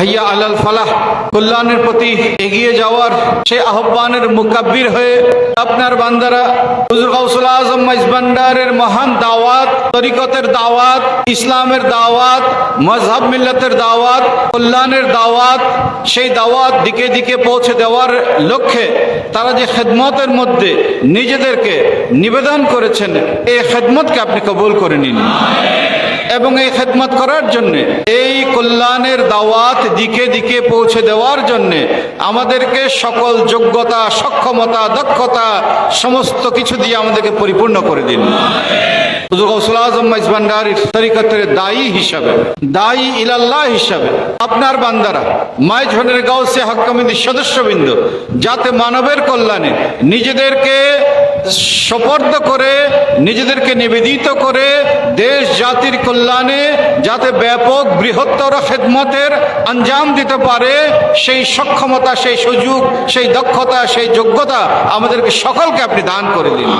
ভাইয়া আলাল ফালাহ, কল্যাণের প্রতি এগিয়ে যাওয়ার সেই আহ্বানের মুকাব্বির হয়ে আপনার বান্দারা, হুজুর গাউসুল আজম মাইজবান্ডারের মহান দাওয়াত, তরিকতের দাওয়াত, ইসলামের দাওয়াত মজহাব মিল্লাতের দাওয়াত, কল্যাণের দাওয়াত, সেই দাওয়াত দিকে দিকে পৌঁছে দেওয়ার লক্ষ্যে তারা যে খেদমতের মধ্যে নিজেদেরকে নিবেদন করেছেন এই খেদমতকে আপনি কবুল করে নিন। এবং এই খেদমত করার জন্য, এই কল্যাণের দাওয়াত দিকে দিকে পৌঁছে দেওয়ার জন্য আমাদেরকে সকল যোগ্যতা, সক্ষমতা, দক্ষতা সমস্ত কিছু দিয়ে আমাদেরকে পরিপূর্ণ করে দিন। দায়ী হিসাবে, দায়ী ইলাল্লাহ হিসাবে, আপনার বান্দারা সদস্যবৃন্দ, যাতে মানবের কল্যাণে নিজেদেরকে সপর্দ করে, নিজেদেরকে নিবেদিত করে দেশ জাতির কল্যাণে যাতে ব্যাপক বৃহত্তর খেদমতের আঞ্জাম দিতে পারে, সেই সক্ষমতা, সেই সুযোগ, সেই দক্ষতা, সেই যোগ্যতা আমাদেরকে সকলকে আপনি দান করে দিন।